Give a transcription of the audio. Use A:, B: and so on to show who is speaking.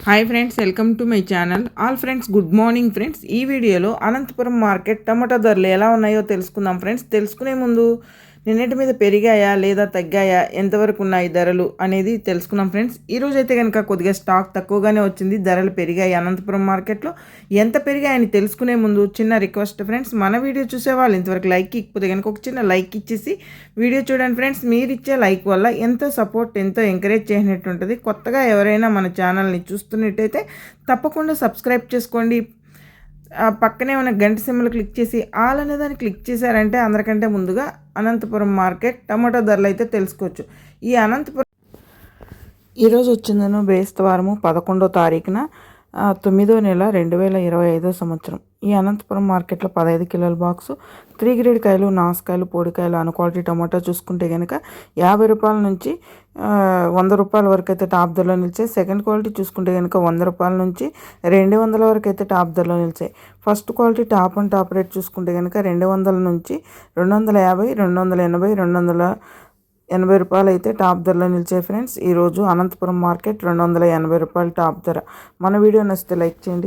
A: Hi friends welcome to my channel all friends good morning friends ఈ వీడియోలో Anantapuram market టమాటా ధరలు ఎలా ఉన్నాయో తెలుసుకుందాం ఫ్రెండ్స్ తెలుసుకునే ముందు నిన్నటి మీద పెరిగాయా లేదా తగ్గాయా? ఎంతవరకు ఉన్నాయి ధరలు? అనేది తెలుసుకున్నాం ఫ్రెండ్స్. ఈరోజు అయితే కనుక కొద్దిగా స్టాక్ తక్కువగానే వచ్చింది. ధరలు పెరిగాయి అనంతపురం మార్కెట్లో. ఎంత పెరిగాయని తెలుసుకునే ముందు చిన్న రిక్వెస్ట్ ఫ్రెండ్స్. మన వీడియో చూసే వాళ్ళు ఇంతవరకు లైక్ ఇకపోతే కనుక ఒక చిన్న లైక్ ఇచ్చేసి వీడియో చూడండి ఫ్రెండ్స్. మీరు ఇచ్చే లైక్ వల్ల ఎంతో సపోర్ట్ ఎంతో ఎంకరేజ్ చేసినట్టు ఉంటుంది కొత్తగా ఎవరైనా మన ఛానల్ని చూస్తున్నట్టయితే తప్పకుండా సబ్స్క్రైబ్ చేసుకోండి. పక్కనే ఉన్న గంట సిమ్మలు క్లిక్ చేసి ఆల్ అనే దాన్ని క్లిక్ చేశారంటే అందరికంటే ముందుగా అనంతపురం మార్కెట్ టమాటో ధరలు అయితే తెలుసుకోవచ్చు. ఈ అనంతపురం ఈరోజు వచ్చిందను బేస్తవారము పదకొండో తారీఖున. తొమ్మిదో నెల రెండు వేల ఇరవై ఐదో సంవత్సరం. ఈ అనంతపురం మార్కెట్లో పదహైదు కిలోల బాక్సు త్రీ గ్రేడ్ కాయలు నాసుకాయలు పొడికాయలు అను క్వాలిటీ టమాటా చూసుకుంటే కనుక యాభై రూపాయల నుంచి వంద రూపాయల వరకు అయితే టాప్ ధరలో నిలిచాయి. సెకండ్ క్వాలిటీ చూసుకుంటే కనుక వంద రూపాయల నుంచి రెండు వందల వరకు అయితే టాప్ ధరలో నిలిచాయి. First quality top and top rate చూసుకుంటే కనుక రెండు వందల నుంచి రెండు వందల యాభై రెండు వందల ఎనభై రెండు వందల ఎనభై రూపాయలు అయితే టాప్ ధరలో నిలిచాయి ఫ్రెండ్స్. ఈరోజు అనంతపురం మార్కెట్ రెండు వందల ఎనభై రూపాయలు టాప్ ధర. మన వీడియో నచ్చితే లైక్ చేయండి.